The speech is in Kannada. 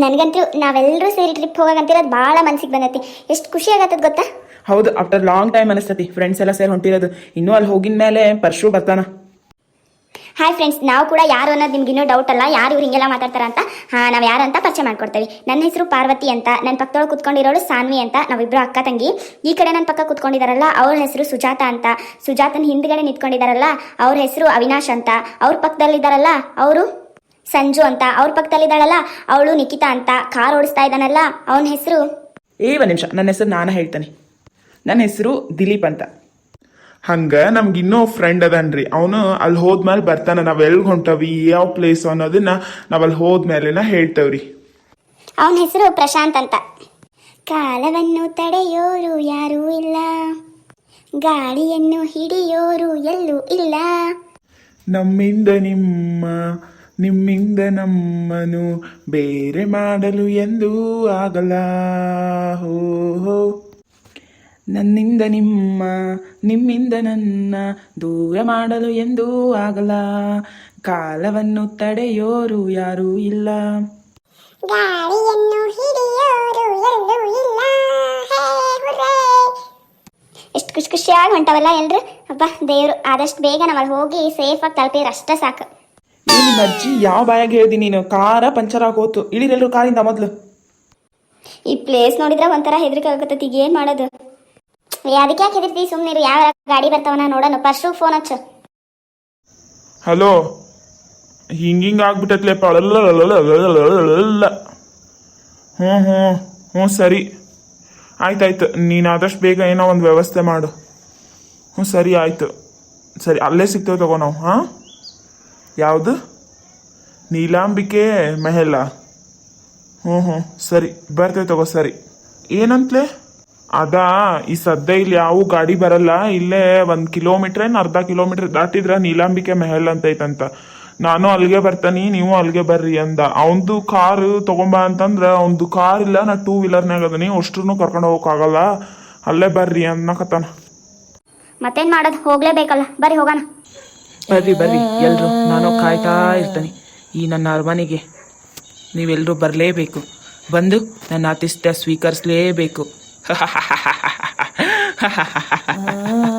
ನನಗಂತೂ ನಾವೆಲ್ಲರೂ ಸೇರಿ ಟ್ರಿಪ್ ಹೋಗಂತಿರೋದು ಭಾಳ ಮನಸ್ಸಿಗೆ ಬಂದೈತಿ. ಎಷ್ಟು ಖುಷಿ ಆಗತ್ತದ ಗೊತ್ತಾ? ಹೌದು ಆಫ್ಟರ್ ಲಾಂಗ್ ಟೈಮ್ ಅನಿಸ್ತತಿ. ಫ್ರೆಂಡ್ಸ್ ಎಲ್ಲ ಸೇರಿ ಹೊಂಟಿರೋದು. ಇನ್ನೂ ಅಲ್ಲಿ ಹೋಗಿದ ಮೇಲೆ ಪರ್ಶು ಬರ್ತಾನ. ಹಾಯ್ ಫ್ರೆಂಡ್ಸ್ ನಾವು ಕೂಡ ಯಾರು ಅನ್ನೋದು ನಿಮ್ಗೆ ಇನ್ನೂ ಡೌಟ್ ಅಲ್ಲ ಯಾರು ಇವ್ರು ಹಿಂಗೆಲ್ಲ ಮಾತಾಡ್ತಾರ ಅಂತ? ಹಾಂ ನಾವು ಯಾರು ಅಂತ ಪರಿಚಯ ಮಾಡ್ಕೊಡ್ತೀವಿ. ನನ್ನ ಹೆಸರು ಪಾರ್ವತಿ ಅಂತ ನನ್ನ ಪಕ್ಕದೊಳಗೆ ಕುತ್ಕೊಂಡಿರೋಳು ಸಾನ್ವಿ ಅಂತ ನಾವಿಬ್ರು ಅಕ್ಕ ತಂಗಿ. ಈ ಕಡೆ ನನ್ನ ಪಕ್ಕ ಕುತ್ಕೊಂಡಿದಾರಲ್ಲ ಅವ್ರ ಹೆಸರು ಸುಜಾತ ಅಂತ. ಸುಜಾತನ ಹಿಂದ್ಗಡೆ ನಿಂತ್ಕೊಂಡಿದಾರಲ್ಲ ಅವ್ರ ಹೆಸರು ಅವಿನಾಶ್ ಅಂತ. ಅವ್ರ ಪಕ್ಕದಲ್ಲಿದ್ದಾರಲ್ಲ ಅವರು? ಸಂಜು ಅಂತ. ಅವ್ರ ಪಕ್ಕದಲ್ಲಿದ್ದಾಳಲ್ಲ ಅವಳು ನಿಖಿತಾ ಅಂತ. ಕಾರ್ ಓಡಿಸ್ತಾ ಇದ್ದಾನಲ್ಲ ಅವನ ಹೆಸರು? ಏ ಒಂದು ನಿಮಿಷ. ನನ್ನ ಹೆಸರು ನಾನು ಹೇಳ್ತೇನೆ. ನನ್ನ ಹೆಸರು ದಿಲೀಪ್ ಅಂತ. ಹಂಗ ನಮ್ಗೆ ಇನ್ನೂ ಫ್ರೆಂಡ್ ಅದನ್ರಿ. ಅವನು ಅಲ್ಲಿ ಹೋದ್ಮೇಲೆ ಬರ್ತಾನ. ನಾವ್ ಎಲ್ಲಿ ಹೊಂಟವಿ ಯಾವ ಪ್ಲೇಸ್ ಅನ್ನೋದನ್ನ ನಾವ್ ಅಲ್ಲಿ ಹೋದ್ಮೇಲೆನ ಹೇಳ್ತೇವ್ರಿ. ಅವನ ಹೆಸರು ಪ್ರಶಾಂತ್ ಅಂತ. ಕಾಲವನ್ನು ತಡೆಯೋರು ಯಾರೂ ಇಲ್ಲ. ಗಾಳಿಯನ್ನು ಹಿಡಿಯೋರು ಎಲ್ಲೂ ಇಲ್ಲ. ನಮ್ಮಿಂದ ನಿಮ್ಮ ನಿಮ್ಮಿಂದ ನಮ್ಮನು ಬೇರೆ ಮಾಡಲು ಎಂದೂ ಆಗಲ್ಲ. ಹೋ ನನ್ನಿಂದ ನಿಮ್ಮ, ನಿಮ್ಮಿಂದ ನನ್ನ ದೂರ ಮಾಡಲು ಎಂದೂ ಆಗಲ್ಲ. ಕಾಲವನ್ನು ತಡೆಯೋರು ಯಾರೂ ಇಲ್ಲ. ಎಷ್ಟು ಖುಷಿ ಖುಷಿಯಾಗಿ ಹೊಂಟವಲ್ಲ ಎಲ್ರು? ಅಪ್ಪ ದೇವ್ರು, ಆದಷ್ಟು ಬೇಗ ನಾವಲ್ಲಿ ಹೋಗಿ ಸೇಫಾಗಿ ತಲುಪಿದ್ರೆ ಅಷ್ಟೇ ಸಾಕು. ನಿಮ್ಮ ಅಜ್ಜಿ ಯಾವ ಬಾಯಾಗ ಹೇಳ್ದಿ ನೀನು? ಕಾರ ಪಂಚರ್ ಆಗೋತು. ಇಳಿರೆಲ್ಲರೂ ಕಾರಿಂದ ಮೊದಲು. ಈ ಪ್ಲೇಸ್ ನೋಡಿದ್ರೆ ಒಂಥರ ಹೆದರಿಕೆ ಆಗತ್ತೈತಿ ಈಗ ಏನು ಮಾಡೋದು? ಅದಕ್ಕೆ ಯಾಕೆ ಹೆದರ್ತಿ ಸುಮ್ಮನೆ ಯಾವ ಗಾಡಿ ಬರ್ತಾವನ ನೋಡೋಣ. ಪರ್ಶು ಫೋನ್ ಹಚ್ಚು. ಹಲೋ ಹಿಂಗಿಂಗ್ ಆಗ್ಬಿಟ್ಟತ್ಲೆಪ್ಪ ಅಳಲ್ಲ ಹ್ಞೂ ಹ್ಞೂ ಹ್ಞೂ ಸರಿ. ಆಯ್ತಾಯ್ತು. ನೀನು ಆದಷ್ಟು ಬೇಗ ಏನೋ ಒಂದು ವ್ಯವಸ್ಥೆ ಮಾಡು. ಹ್ಞೂ ಸರಿ ಆಯ್ತು. ಸರಿ ಅಲ್ಲೇ ಸಿಗ್ತೇವೆ ತಗೋ ನಾವು ಹಾಂ? ಯಾವುದು? ನೀಲಾಂಬಿಕೆ ಮೆಹಲ. ಹ್ಞೂ ಹ್ಞೂ ಸರಿ, ಬರ್ತೇವೆ ತಗೋ, ಸರಿ. ಏನಂತಲೇ? ಅದಾ, ಈ ಸದ್ಯ ಇಲ್ಲಿ ಯಾವ ಗಾಡಿ ಬರಲ್ಲ, ಇಲ್ಲೇ ಒಂದು ಕಿಲೋಮೀಟ್ರ್ ಏನು ಅರ್ಧ ಕಿಲೋಮೀಟ್ರ್ ದಾಟಿದ್ರ ನೀಲಾಂಬಿಕೆ ಮೆಹಲ್ ಅಂತ ಐತಂತ ನಾನು ಅಲ್ಲಿಗೆ ಬರ್ತಾನೆ, ನೀವು ಅಲ್ಲಿಗೆ ಬರ್ರಿ ಅಂದ. ಅವಂದು ಕಾರ್ ತಗೊಂಬ ಅಂತಂದ್ರೆ, ಅವಂದು ಕಾರ್ ಇಲ್ಲ, ನಾ ಟೂ ವೀಲರ್ನಾಗ ಅದನಿ ಅಷ್ಟ್ರೂ ಕರ್ಕೊಂಡು ಹೋಗೋಕ್ಕಾಗಲ್ಲ ಅಲ್ಲೇ ಬರ್ರಿ ಅನ್ನಕತ್ತಾನ ಮತ್ತೇನು ಮಾಡೋದು? ಹೋಗ್ಲೇಬೇಕಲ್ಲ. ಬರ್ರಿ, ಹೋಗೋಣ. ಬರ್ರಿ ಬರ್ರಿ. ಎಲ್ರು, ನಾನು ಕಾಯ್ತಾ ಇರ್ತೀನಿ. ಈ ನನ್ನ ಅರಮನೆಗೆ ನೀವೆಲ್ಲರೂ ಬರಲೇಬೇಕು. ಬಂದು ನನ್ನ ಆತಿಥ್ಯ ಸ್ವೀಕರಿಸಲೇಬೇಕು.